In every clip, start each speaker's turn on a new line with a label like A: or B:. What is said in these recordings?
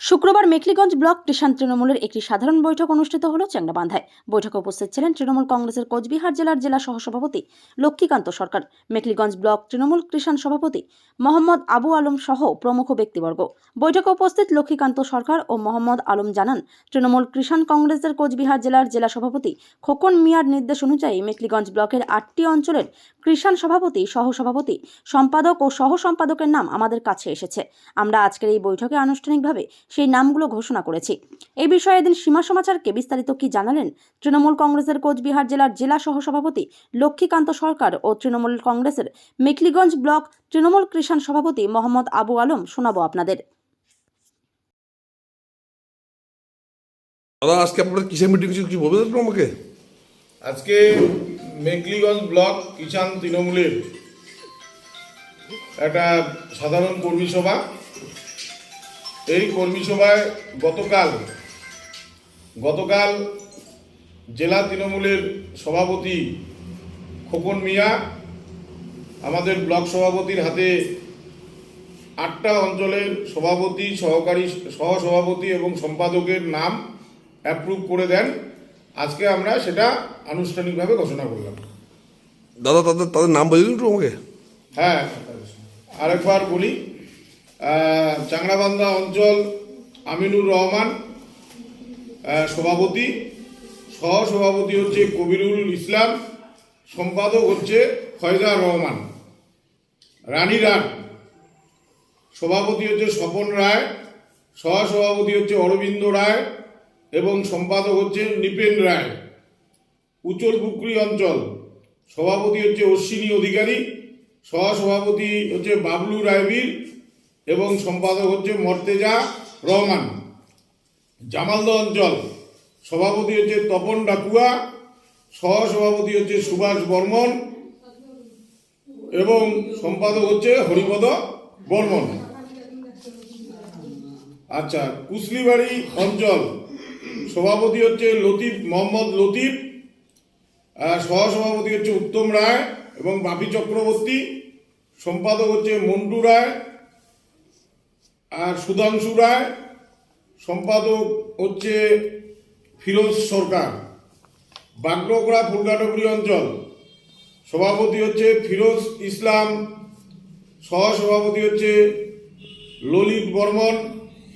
A: শুক্রবার মেখলিগঞ্জ ব্লক কৃষাণ তৃণমূলের একটি সাধারণ বৈঠক অনুষ্ঠিত হল চ্যাংরাবান্ধায় বৈঠকে উপস্থিত ছিলেন তৃণমূল কংগ্রেসের কোচবিহার জেলার জেলা সহসভাপতি লক্ষ্মীকান্ত সরকার, মেখলিগঞ্জ ব্লক তৃণমূল কৃষাণ সভাপতি মোহাম্মদ আবু আলম সহ প্রমুখ ব্যক্তিবর্গ। বৈঠকে উপস্থিত লক্ষ্মীকান্ত সরকার ও মোহাম্মদ আলম জানান, তৃণমূল কৃষাণ কংগ্রেসের কোচবিহার জেলার জেলা সভাপতি খোকন মিয়ার নির্দেশ অনুযায়ী মেখলিগঞ্জ ব্লকের আটটি অঞ্চলের কৃষাণ সভাপতি সহসভাপতি সম্পাদক ও সহ সম্পাদকের নাম আমাদের কাছে এসেছে। আমরা আজকের এই বৈঠকে আনুষ্ঠানিকভাবে সেই নামগুলো ঘোষণা করেছি। এই বিষয়ে এদিন সীমা সমাচারকে বিস্তারিত কি জানালেন তৃণমূল কংগ্রেসের কোচবিহার জেলার জেলা সহসভাপতি লক্ষ্মীকান্ত সরকার ও তৃণমূল কংগ্রেসের মেখলিগঞ্জ ব্লক তৃণমূল কৃষাণ সভাপতি মোহাম্মদ আবু আলম শোনাবো আপনাদের।
B: দাদা আজকে আপনারা কিসের মিটিং কিছু কিছু বলবেন আমাকে?
C: আজকে মেঘলিগঞ্জ ব্লক কিষাণ তৃণমূলের একটা সাধারণ কর্মী সভা। এই কর্মী সভায় গতকাল গতকাল জেলা তৃণমূলের সভাপতি খোকন মিয়া, আমাদের ব্লক সভাপতির হাতে আটটা অঞ্চলের সভাপতি, সহকারী, সহসভাপতি এবং সম্পাদকের নাম অ্যাপ্রুভ করে দেন। আজকে আমরা সেটা আনুষ্ঠানিকভাবে ঘোষণা করলাম।
B: দাদা তাদের তাদের নাম বলে দিন আমাকে।
C: হ্যাঁ আরেকবার বলি চাংড়াবান্ধা অঞ্চল আমিনুর রহমান সভাপতি সহসভাপতি হচ্ছে কবিরুল ইসলাম সম্পাদক হচ্ছে ফয়জার রহমান। রানী রান সভাপতি হচ্ছে স্বপন রায় সহসভাপতি হচ্ছে অরবিন্দ রায় এবং সম্পাদক হচ্ছে নিপেন রায়। উচল পুকুরি অঞ্চল। সভাপতি হচ্ছে অশ্বিনী অধিকারী। সহ সভাপতি হচ্ছে বাবলু রায়বীর এবং সম্পাদক হচ্ছে মর্তেজা রহমান। জামালদহ অঞ্চল। সভাপতি হচ্ছে তপন ডাকুয়া। সহ সভাপতি হচ্ছে সুভাষ বর্মন। এবং সম্পাদক হচ্ছে হরিপদ বর্মন। আচ্ছা কুসলিবাড়ি অঞ্চল। সভাপতি হচ্ছে লতিফ, মোহাম্মদ লতিফ সহসভাপতি হচ্ছে উত্তম রায় এবং বাপি চক্রবর্তী, সম্পাদক হচ্ছে মন্টু রায়, আর সুধাংশু রায়, সম্পাদক হচ্ছে ফিরোজ সরকার। বাগডোগরা ফুলগাটপুরি অঞ্চল, সভাপতি হচ্ছে ফিরোজ ইসলাম, সহসভাপতি হচ্ছে ললিত বর্মন,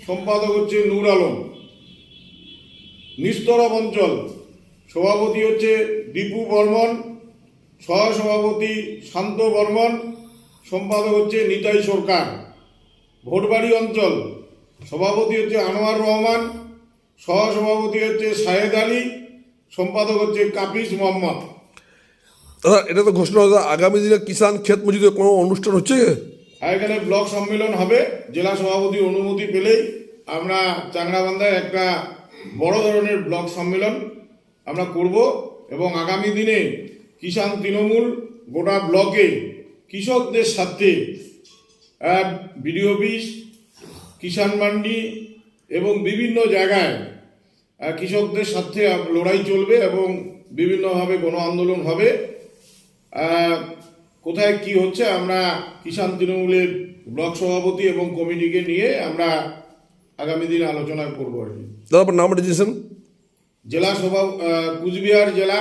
C: সম্পাদক হচ্ছে নূর আলম। নিস্তরব অঞ্চল। সভাপতি হচ্ছে দীপু বর্মন সহসভাপতি শান্ত বর্মন সম্পাদক হচ্ছে নিতাই সরকার। ভোটবাড়ি অঞ্চল সভাপতি হচ্ছে আনোয়ার রহমান সহসভাপতি হচ্ছে শাহেদ আলী সম্পাদক হচ্ছে কাপিস মোহাম্মদ।
B: দাদা এটা তো ঘোষণা হলো আগামী দিনে কিষাণ ক্ষেত মজুদের কোনো অনুষ্ঠান হচ্ছে?
C: আর এখানে ব্লক সম্মেলন হবে জেলা সভাপতির অনুমতি পেলেই আমরা চাংড়াবান্ধায় একটা বড় ধরনের ব্লক সম্মেলন আমরা করব এবং আগামী দিনে কিষাণ তৃণমূল গোটা ব্লকে কৃষকদের সাথে বিডি অফিস, কিষাণ মান্ডি এবং বিভিন্ন জায়গায় কৃষকদের সাথে লড়াই চলবে এবং বিভিন্নভাবে গণ আন্দোলন হবে। কোথায় কি হচ্ছে আমরা কিষাণ তৃণমূলের ব্লক সভাপতি এবং কমিটিকে নিয়ে আমরা আগামী দিনে আলোচনা করব আর কি।
B: দাদা আপনার নাম রেজিস্ট্রেশন
C: জেলা সভা আহ, কুচবিহার জেলা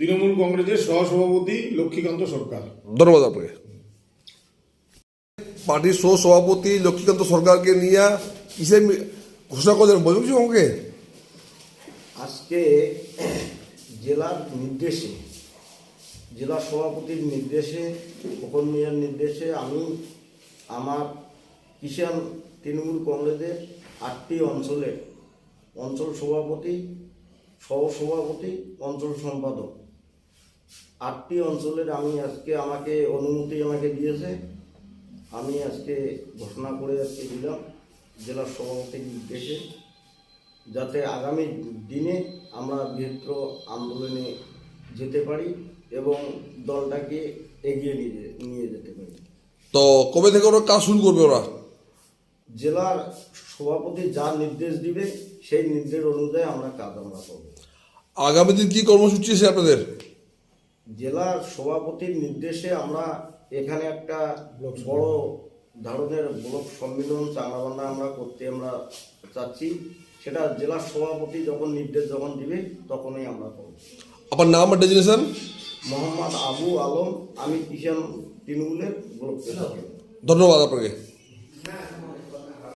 C: তৃণমূল কংগ্রেসের সহসভাপতি লক্ষ্মীকান্ত সরকার।
B: ধন্যবাদ আপনাকে। পার্টির সহ সভাপতি লক্ষ্মীকান্ত সরকারকে নিয়ে কিসে ঘোষণা করলেন? বলবেন কিছু আমাকে।
D: আজকে জেলার নির্দেশে জেলা সভাপতির নির্দেশে খোকন মিয়ার নির্দেশে আমি আমার কিষাণ তৃণমূল কংগ্রেসের আটটি অঞ্চলের অঞ্চল সভাপতি সহ সভাপতি অঞ্চল সম্পাদক। আটটি অঞ্চলের আমি আজকে আমাকে অনুমতি আমাকে দিয়েছে। আমি আজকে ঘোষণা করে আজকে দিলাম, জেলা সভাপতির নির্দেশে যাতে আগামী দিনে আমরা বৃহত্তর আন্দোলনে যেতে পারি এবং দলটাকে এগিয়ে নিয়ে নিয়ে যেতে পারি।
B: তো কবে থেকে ওরা কাজ শুরু করবে ওরা?
D: জেলার সভাপতি যা নির্দেশ দিবে সেই নির্দেশ অনুযায়ী আমরা কাজ আমরা করব।
B: আগামী দিন কি কর্মসূচি আছে আপনাদের?
D: জেলার সভাপতির নির্দেশে আমরা এখানে একটা বড় ধরনের ব্লক সম্মেলন চাংরাবান্ধা আমরা করতে আমরা চাচ্ছি। সেটা জেলা সভাপতি যখন নির্দেশ যখন দিবে তখনই আমরা করব।
B: আপনার নাম আর ডেজিনেশন?
D: মোহাম্মদ আবু আলম আমি কিষান তৃণমূলের ব্লক
B: ধন্যবাদ আপনাকে।